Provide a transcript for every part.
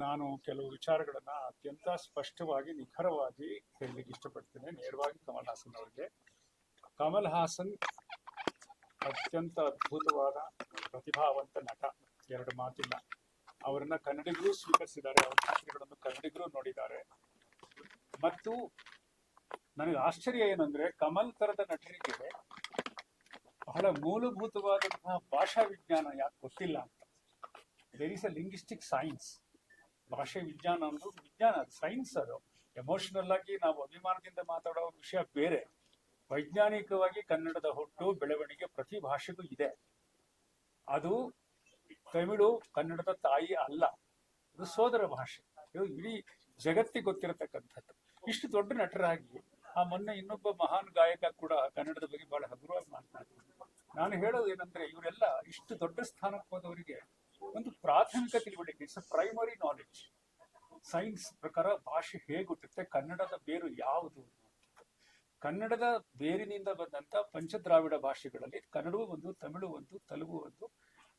ನಾನು ಕೆಲವು ವಿಚಾರಗಳನ್ನ ಅತ್ಯಂತ ಸ್ಪಷ್ಟವಾಗಿ, ನಿಖರವಾಗಿ ಹೇಳಲಿಕ್ಕೆ ಇಷ್ಟಪಡ್ತೇನೆ. ನೇರವಾಗಿ ಕಮಲ್ ಹಾಸನ್ ಅವರಿಗೆ. ಕಮಲ್ ಹಾಸನ್ ಅತ್ಯಂತ ಅದ್ಭುತವಾದ, ಪ್ರತಿಭಾವಂತ ನಟ. ಎರಡು ಮಾತಿಲ್ಲ. ಅವರನ್ನ ಕನ್ನಡಿಗರು ಸ್ವೀಕರಿಸಿದ್ದಾರೆ. ಅವರ ಚಿತ್ರಗಳನ್ನು ಕನ್ನಡಿಗರು ನೋಡಿದ್ದಾರೆ. ಮತ್ತು ನನಗೆ ಆಶ್ಚರ್ಯ ಏನಂದ್ರೆ, ಕಮಲ್ ತರದ ನಟರಿಗೆ ಬಹಳ ಮೂಲಭೂತವಾದಂತಹ ಭಾಷಾ ವಿಜ್ಞಾನ ಯಾಕೆ ಗೊತ್ತಿಲ್ಲ ಅಂತ. There is a linguistic science ಭಾಷೆ ವಿಜ್ಞಾನ ಅನ್ನೋದು ವಿಜ್ಞಾನ ಸೈನ್ಸ್ ಅದು. ಎಮೋಷನಲ್ ಆಗಿ ನಾವು ಅಭಿಮಾನದಿಂದ ಮಾತಾಡೋ ವಿಷಯ ಬೇರೆ. ವೈಜ್ಞಾನಿಕವಾಗಿ ಕನ್ನಡದ ಹುಟ್ಟು, ಬೆಳವಣಿಗೆ ಪ್ರತಿ ಭಾಷೆಗೂ ಇದೆ. ಅದು ತಮಿಳು, ಕನ್ನಡದ ತಾಯಿ ಅಲ್ಲ. ಇದು ಸೋದರ ಭಾಷೆ. ಇದು ಇಡೀ ಜಗತ್ತಿಗೆ ಗೊತ್ತಿರತಕ್ಕಂಥದ್ದು. ಇಷ್ಟು ದೊಡ್ಡ ನಟರಾಗಿ ಆ ಮೊನ್ನೆ ಇನ್ನೊಬ್ಬ ಮಹಾನ್ ಗಾಯಕ ಕೂಡ ಕನ್ನಡದ ಬಗ್ಗೆ ಬಹಳ ಹಗುರವಾಗಿ ಮಾತನಾಡ್ತಾರೆ ನಾನು ಹೇಳೋದು ಏನಂದ್ರೆ ಇವರೆಲ್ಲ ಇಷ್ಟು ದೊಡ್ಡ ಸ್ಥಾನಕ್ಕೆ ಹೋದವರಿಗೆ ಒಂದು ಪ್ರಾಥಮಿಕ ತಿಳುವಳಿಕೆ ಇಟ್ಸ್ ಪ್ರೈಮರಿ ನಾಲೆಡ್ಜ್ ಸೈನ್ಸ್ ಪ್ರಕಾರ ಭಾಷೆ ಹೇಗೆ ಹುಟ್ಟುತ್ತೆ ಕನ್ನಡದ ಬೇರು ಯಾವುದು? ಕನ್ನಡದ ಬೇರಿನಿಂದ ಬಂದಂತ ಪಂಚದ್ರಾವಿಡ ಭಾಷೆಗಳಲ್ಲಿ ಕನ್ನಡವೂ ಒಂದು, ತಮಿಳು ಒಂದು, ತೆಲುಗು ಒಂದು,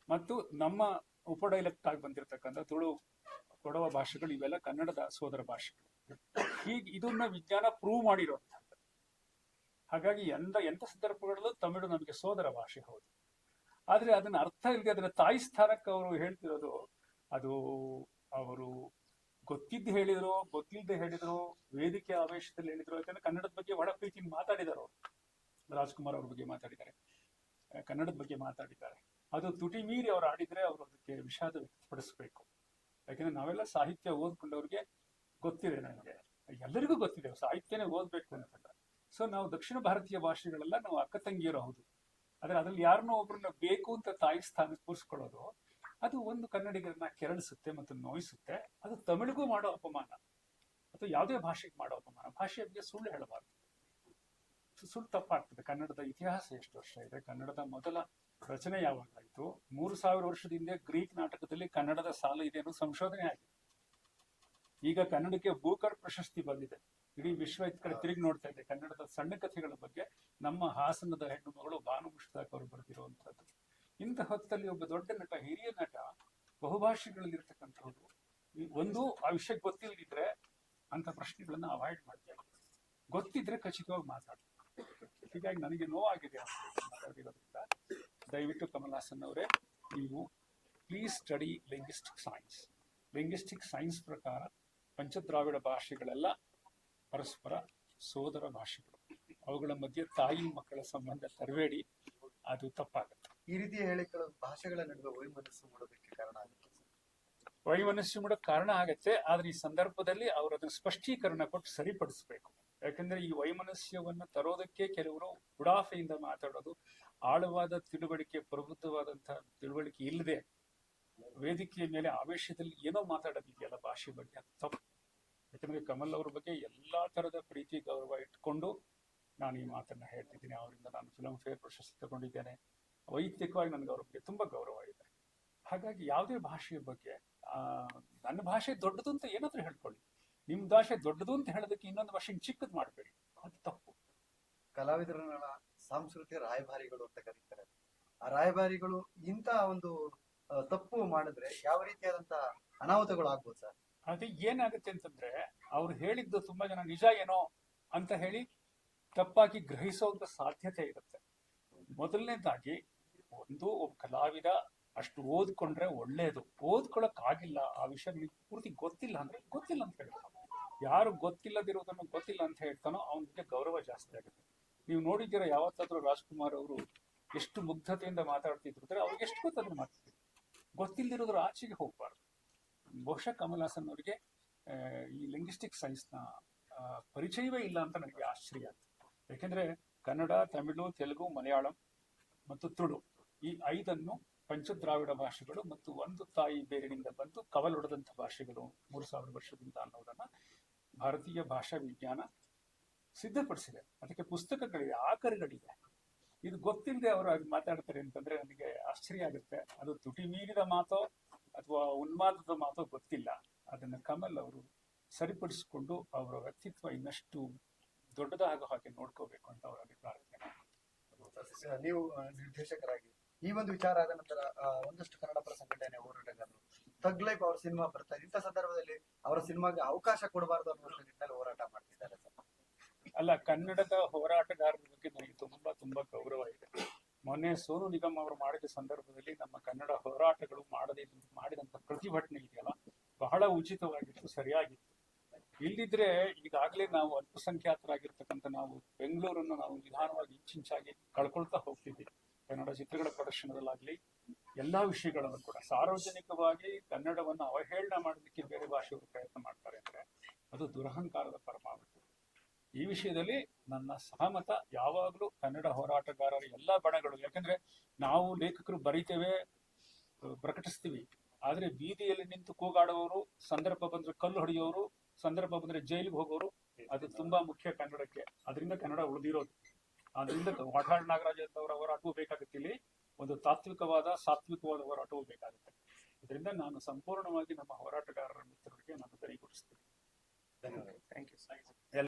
ಮತ್ತು ನಮ್ಮ ಉಪಡೈಲೆಕ್ಟ್ ಆಗಿ ಬಂದಿರತಕ್ಕಂಥ ತುಳು, ಕೊಡವ ಭಾಷೆಗಳು ಇವೆಲ್ಲ ಕನ್ನಡದ ಸೋದರ ಭಾಷೆಗಳು. ಹೀಗೆ ಇದನ್ನ ವಿಜ್ಞಾನ ಪ್ರೂವ್ ಮಾಡಿರೋ ಹಾಗಾಗಿ ಎಂದ ಎಂತ ಸಂದರ್ಭಗಳಲ್ಲೂ ತಮಿಳು ನಮಗೆ ಸೋದರ ಭಾಷೆ ಹೌದು. ಆದ್ರೆ ಅದನ್ನ ಅರ್ಥ ಇಲ್ಲದೆ ಅದನ್ನ ತಾಯಿ ಸ್ಥಾನಕ್ಕೆ ಅವರು ಹೇಳ್ತಿರೋದು, ಅದು ಅವರು ಗೊತ್ತಿದ್ದು ಹೇಳಿದ್ರು ಗೊತ್ತಿಲ್ಲದೆ ಹೇಳಿದ್ರು, ವೇದಿಕೆ ಆವೇಶದಲ್ಲಿ ಹೇಳಿದ್ರು. ಯಾಕಂದ್ರೆ ಕನ್ನಡದ ಬಗ್ಗೆ ಒಳ ಪ್ರೀತಿ ಮಾತಾಡಿದಾರೆ ರಾಜ್ಕುಮಾರ್ ಅವ್ರ ಬಗ್ಗೆ ಮಾತಾಡಿದ್ದಾರೆ. ಕನ್ನಡದ ಬಗ್ಗೆ ಮಾತಾಡಿದ್ದಾರೆ. ಅದು ತುಟಿ ಮೀರಿ ಅವ್ರು ಆಡಿದ್ರೆ ಅವರು ಅದಕ್ಕೆ ವಿಷಾದ ವ್ಯಕ್ತಪಡಿಸ್ಬೇಕು. ಯಾಕಂದ್ರೆ ನಾವೆಲ್ಲ ಸಾಹಿತ್ಯ ಓದ್ಕೊಂಡವ್ರಿಗೆ ಗೊತ್ತಿದೆ ನನಗೆ. ಎಲ್ಲರಿಗೂ ಗೊತ್ತಿದೆ, ಸಾಹಿತ್ಯನೇ ಓದ್ಬೇಕು ಅಂತ ಸೊ ನಾವು ದಕ್ಷಿಣ ಭಾರತೀಯ ಭಾಷೆಗಳೆಲ್ಲ ನಾವು ಅಕ್ಕ ತಂಗಿಯರು ಹೌದು. ಆದ್ರೆ ಅದ್ರಲ್ಲಿ ಯಾರನ್ನೋ ಒಬ್ರನ್ನ ಬೇಕು ಅಂತ ತಾಯಿ ಸ್ಥಾನ ಕೂರಿಸ್ಕೊಳ್ಳೋದು, ಅದು ಒಂದು ಕನ್ನಡಿಗರನ್ನ ಕೆರಳಿಸುತ್ತೆ ಮತ್ತು ನೋಯಿಸುತ್ತೆ. ಅದು ತಮಿಳಿಗೂ ಮಾಡೋ ಅಪಮಾನ. ಅಥವಾ ಯಾವುದೇ ಭಾಷೆಗೆ ಮಾಡೋ ಅಪಮಾನ. ಭಾಷೆಯ ಬಗ್ಗೆ ಸುಳ್ಳು ಹೇಳಬಾರ್ದು. ಸುಳ್ಳು ತಪ್ಪಾಗ್ತದೆ. ಕನ್ನಡದ ಇತಿಹಾಸ ಎಷ್ಟು ವರ್ಷ ಇದೆ? ಕನ್ನಡದ ಮೊದಲ ರಚನೆ ಯಾವಾಗಾಯ್ತು ಮೂರು ಸಾವಿರ ವರ್ಷದ ಹಿಂದೆ ಗ್ರೀಕ್ ನಾಟಕದಲ್ಲಿ ಕನ್ನಡದ ಸಾಲ ಇದೆ ಅನ್ನೋ ಸಂಶೋಧನೆ ಆಗಿದೆ. ಈಗ ಕನ್ನಡಕ್ಕೆ ಭೂಕರ್ ಪ್ರಶಸ್ತಿ ಬಂದಿದೆ. ಇಡೀ ವಿಶ್ವ ಇದ್ ಕಡೆ ತಿರುಗಿ ನೋಡ್ತಾ ಇದೆ. ಕನ್ನಡದ ಸಣ್ಣ ಕಥೆಗಳ ಬಗ್ಗೆ ನಮ್ಮ ಹಾಸನದ ಹೆಣ್ಣು ಮಗಳು ಭಾನು ಮುಷ್ತಾಕ್ ಅವರು ಬರೆದಿರುವಂತಹದ್ದು ಇಂಥ ಹೊತ್ತಲ್ಲಿ ಒಬ್ಬ ದೊಡ್ಡ ನಟ, ಹಿರಿಯ ನಟ, ಬಹುಭಾಷೆಗಳಲ್ಲಿರ್ತಕ್ಕಂಥವ್ರು ಒಂದು ಆ ವಿಷಯ ಗೊತ್ತಿಲ್ಲದಿದ್ರೆ ಅಂತ ಪ್ರಶ್ನೆಗಳನ್ನ ಅವಾಯ್ಡ್ ಮಾಡ್ತಾರೆ ಗೊತ್ತಿದ್ರೆ ಖಚಿತವಾಗಿ ಮಾತಾಡ್ತಾರೆ. ಹೀಗಾಗಿ ನನಗೆ ನೋವಾಗಿದೆ ಮಾತಾಡಿರೋದ್ರಿಂದ. ದಯವಿಟ್ಟು ಕಮಲ್ ಹಾಸನ್ ಅವರೇ, ನೀವು please study linguistic science linguistic science ಪ್ರಕಾರ ಪಂಚದ್ರಾವಿಡ ಭಾಷೆಗಳೆಲ್ಲ ಪರಸ್ಪರ ಸೋದರ ಭಾಷೆಗಳು. ಅವುಗಳ ಮಧ್ಯೆ ತಾಯಿ ಮಕ್ಕಳ ಸಂಬಂಧ ತರಬೇಡಿ ಅದು ತಪ್ಪಾಗುತ್ತೆ. ಈ ರೀತಿಯ ಹೇಳಿಕೆಗಳು ಭಾಷೆಗಳ ನಡುವೆ ವೈಮನಸ್ಸು ಮಾಡೋದಕ್ಕೆ ಕಾರಣ ಆಗುತ್ತೆ ವೈಮನಸ್ಸು ಮಾಡೋ ಕಾರಣ ಆಗತ್ತೆ ಆದ್ರೆ ಈ ಸಂದರ್ಭದಲ್ಲಿ ಅವರು ಅದನ್ನು ಸ್ಪಷ್ಟೀಕರಣ ಕೊಟ್ಟು ಸರಿಪಡಿಸಬೇಕು. ಯಾಕಂದ್ರೆ ಈ ವೈಮನಸ್ಯವನ್ನು ತರೋದಕ್ಕೆ ಕೆಲವರು ಉಡಾಫೆಯಿಂದ ಮಾತಾಡೋದು ಆಳವಾದ ತಿಳುವಳಿಕೆ ಪ್ರಬುದ್ಧವಾದಂತಹ ತಿಳುವಳಿಕೆ ಇಲ್ಲದೆ ವೇದಿಕೆಯ ಮೇಲೆ ಆವೇಶದಲ್ಲಿ ಏನೋ ಮಾತಾಡೋದಿದೆಯಲ್ಲ ಭಾಷೆ ಬಗ್ಗೆ ಅದು ತಪ್ಪು. ಯಾಕಂದ್ರೆ ಕಮಲ್ ಅವ್ರ ಬಗ್ಗೆ ಎಲ್ಲಾ ತರದ ಪ್ರೀತಿ, ಗೌರವ ಇಟ್ಕೊಂಡು ನಾನು ಈ ಮಾತನ್ನ ಹೇಳ್ತಿದ್ದೀನಿ. ಅವರಿಂದ ನಾನು ಫಿಲಮ್ ಫೇರ್ ಪ್ರಶಸ್ತಿ ತಗೊಂಡಿದ್ದೇನೆ. ವೈಯಕ್ತಿಕವಾಗಿ ನನಗೆ ಅವ್ರ ಬಗ್ಗೆ ತುಂಬಾ ಗೌರವ ಇದೆ. ಹಾಗಾಗಿ ಯಾವುದೇ ಭಾಷೆಯ ಬಗ್ಗೆ ನನ್ನ ಭಾಷೆ ದೊಡ್ಡದು ಅಂತ ಏನಾದರೂ ಹೇಳ್ಕೊಳ್ಳಿ. ನಿಮ್ ಭಾಷೆ ದೊಡ್ಡದು ಅಂತ ಹೇಳೋದಕ್ಕೆ ಇನ್ನೊಂದು ಭಾಷೆ ಚಿಕ್ಕದ್ ಮಾಡಬೇಡಿ. ಅದು ತಪ್ಪು. ಕಲಾವಿದರನ್ನ ಸಾಂಸ್ಕೃತಿಕ ರಾಯಭಾರಿಗಳು ಅಂತ ಕರೀತಾರೆ. ಆ ರಾಯಭಾರಿಗಳು ಇಂತ ಒಂದು ತಪ್ಪು ಮಾಡಿದ್ರೆ ಯಾವ ರೀತಿಯಾದಂತ ಅನಾಹುತಗಳು ಆಗ್ಬೋದು ಸರ್? ಅದು ಏನಾಗುತ್ತೆ ಅಂತಂದ್ರೆ ಅವ್ರು ಹೇಳಿದ್ದು ತುಂಬಾ ಜನ ನಿಜ ಏನೋ ಅಂತ ಹೇಳಿ ತಪ್ಪಾಗಿ ಗ್ರಹಿಸೋಂತ ಸಾಧ್ಯತೆ ಇರುತ್ತೆ. ಮೊದಲನೇದಾಗಿ ಒಂದು ಒಬ್ಬ ಕಲಾವಿದ ಅಷ್ಟು ಓದ್ಕೊಂಡ್ರೆ ಒಳ್ಳೇದು. ಓದ್ಕೊಳಕ್ ಆಗಿಲ್ಲ ಆ ವಿಷಯ ಪೂರ್ತಿ ಗೊತ್ತಿಲ್ಲ ಅಂದ್ರೆ ಗೊತ್ತಿಲ್ಲ ಅಂತ ಹೇಳ್ತಾನೆ ಯಾರು ಗೊತ್ತಿಲ್ಲದಿರೋದನ್ನು ಗೊತ್ತಿಲ್ಲ ಅಂತ ಹೇಳ್ತಾನೋ ಅವನಿಗೆ ಗೌರವ ಜಾಸ್ತಿ ಆಗುತ್ತೆ. ನೀವು ನೋಡಿದ್ದೀರಾ ಯಾವತ್ತಾದ್ರೂ ರಾಜ್ಕುಮಾರ್ ಅವರು ಎಷ್ಟು ಮುಗ್ಧತೆಯಿಂದ ಮಾತಾಡ್ತಿದ್ರು ಅಂದ್ರೆ ಅವ್ರಿಗೆ ಎಷ್ಟು ಗೊತ್ತದನ್ನ ಮಾತಾಡ್ತಿದ್ರು ಗೊತ್ತಿಲ್ಲದಿರೋದ್ರ ಆಚೆಗೆ ಹೋಗಬಾರ್ದು. ಬಹುಶಃ ಕಮಲ್ ಅವರಿಗೆ ಈ ಲಿಂಗ್ವಿಸ್ಟಿಕ್ ಸೈನ್ಸ್ನ ಪರಿಚಯವೇ ಇಲ್ಲ ಅಂತ ನನಗೆ ಆಶ್ಚರ್ಯ ಆಯ್ತು. ಯಾಕೆಂದ್ರೆ ಕನ್ನಡ, ತಮಿಳು, ತೆಲುಗು, ಮಲಯಾಳಂ ಮತ್ತು ತುಳು ಈ ಐದನ್ನು ಪಂಚದ್ರಾವಿಡ ಭಾಷೆಗಳು ಮತ್ತು ಒಂದು ತಾಯಿ ಬೇರಿನಿಂದ ಬಂದು ಕವಲೊಡೆದಂಥ ಭಾಷೆಗಳು ಮೂರು ಸಾವಿರ ವರ್ಷದಿಂದ ಅನ್ನೋದನ್ನ ಭಾರತೀಯ ಭಾಷಾ ವಿಜ್ಞಾನ ಸಿದ್ಧಪಡಿಸಿದೆ. ಅದಕ್ಕೆ ಪುಸ್ತಕಗಳಿವೆ ಆಕರಗಳಿವೆ ಇದು ಗೊತ್ತಿಲ್ಲದೆ ಅವರು ಹಾಗೆ ಮಾತಾಡ್ತಾರೆ ಅಂತಂದ್ರೆ ನನಗೆ ಆಶ್ಚರ್ಯ ಆಗುತ್ತೆ. ಅದು ತುಟಿ ಮೀರಿದ ಮಾತೋ ಅಥವಾ ಉನ್ಮಾದದ ಮಾತೋ ಗೊತ್ತಿಲ್ಲ. ಅದನ್ನ ಕಮಲ್ ಅವರು ಸರಿಪಡಿಸಿಕೊಂಡು ಅವರ ವ್ಯಕ್ತಿತ್ವ ಇನ್ನಷ್ಟು ದೊಡ್ಡದಾಗೋ ಹಾಗೆ ನೋಡ್ಕೋಬೇಕು ಅಂತ ಅವರಲ್ಲಿ ಅಭಿಪ್ರಾಯ. ನೀವು ನಿರ್ದೇಶಕರಾಗಿ ಈ ಒಂದು ವಿಚಾರ ಆದ ನಂತರ ಒಂದಷ್ಟು ಕನ್ನಡ ಪರ ಸಂಘಟನೆ ಹೋರಾಟಗಾರರು ತಗ್ ಲೈಫ್ ಅವ್ರ ಸಿನಿಮಾ ಬರ್ತಾರೆ ಇಂಥ ಸಂದರ್ಭದಲ್ಲಿ ಅವರ ಸಿನಿಮಾಗೆ ಅವಕಾಶ ಕೊಡಬಾರದು ಅನ್ನೋ ಹೋರಾಟ ಮಾಡ್ತಿದ್ದಾರೆ ಅಲ್ಲ ಕನ್ನಡದ ಹೋರಾಟಗಾರರ ಬಗ್ಗೆ ನನಗೆ ತುಂಬಾ ತುಂಬಾ ಗೌರವ ಇದೆ. ಮೊನ್ನೆ ಸೋನು ನಿಗಮ್ ಅವರು ಮಾಡಿದ ಸಂದರ್ಭದಲ್ಲಿ ನಮ್ಮ ಕನ್ನಡ ಹೋರಾಟಗಳು ಮಾಡದೇ ಮಾಡಿದಂತ ಪ್ರತಿಭಟನೆ ಇದೆಯಲ್ಲ, ಬಹಳ ಉಚಿತವಾಗಿತ್ತು, ಸರಿಯಾಗಿತ್ತು. ಇಲ್ದಿದ್ರೆ ಈಗಾಗಲೇ ನಾವು ಅಲ್ಪಸಂಖ್ಯಾತರಾಗಿರ್ತಕ್ಕಂಥ ನಾವು ಬೆಂಗಳೂರನ್ನು ನಾವು ನಿಧಾನವಾಗಿ ಇಂಚಿಂಚಾಗಿ ಕಳ್ಕೊಳ್ತಾ ಹೋಗ್ತಿದ್ವಿ. ಕನ್ನಡ ಚಿತ್ರಗಳ ಪ್ರದರ್ಶನದಲ್ಲಾಗ್ಲಿ, ಎಲ್ಲಾ ವಿಷಯಗಳನ್ನು ಕೂಡ. ಸಾರ್ವಜನಿಕವಾಗಿ ಕನ್ನಡವನ್ನು ಅವಹೇಳನ ಮಾಡೋದಕ್ಕೆ ಬೇರೆ ಭಾಷೆಯವರು ಪ್ರಯತ್ನ ಮಾಡ್ತಾರೆ ಅಂದ್ರೆ ಅದು ದುರಹಂಕಾರದ ಪರಮಾವಧಿ ಈ ವಿಷಯದಲ್ಲಿ ನನ್ನ ಸಹಮತ ಯಾವಾಗಲೂ ಕನ್ನಡ ಹೋರಾಟಗಾರರ ಎಲ್ಲಾ ಬಣಗಳು. ಯಾಕಂದ್ರೆ ನಾವು ಲೇಖಕರು ಬರಿತೇವೆ ಪ್ರಕಟಿಸ್ತೀವಿ. ಆದ್ರೆ ಬೀದಿಯಲ್ಲಿ ನಿಂತು ಕೂಗಾಡುವವರು ಸಂದರ್ಭ ಬಂದ್ರೆ ಕಲ್ಲು ಹೊಡೆಯೋರು ಸಂದರ್ಭ ಬಂದ್ರೆ ಜೈಲಿಗೆ ಹೋಗೋರು ಅದು ತುಂಬಾ ಮುಖ್ಯ ಕನ್ನಡಕ್ಕೆ. ಅದರಿಂದ ಕನ್ನಡ ಉಳಿದಿರೋದು. ಅದರಿಂದ ವಾಟಾಳ್ ನಾಗರಾಜ್ ಅವರ ಹೋರಾಟವೂ ಬೇಕಾಗುತ್ತೆ. ಇಲ್ಲಿ ಒಂದು ತಾತ್ವಿಕವಾದ ಸಾತ್ವಿಕವಾದ ಹೋರಾಟವೂ ಬೇಕಾಗುತ್ತೆ. ಇದರಿಂದ ನಾನು ಸಂಪೂರ್ಣವಾಗಿ ನಮ್ಮ ಹೋರಾಟಗಾರರ ಮಿತ್ರರಿಗೆ ನಾನು ದನಿಗೂಡಿಸ್ತೀನಿ ಧನ್ಯವಾದ ಥ್ಯಾಂಕ್ ಯು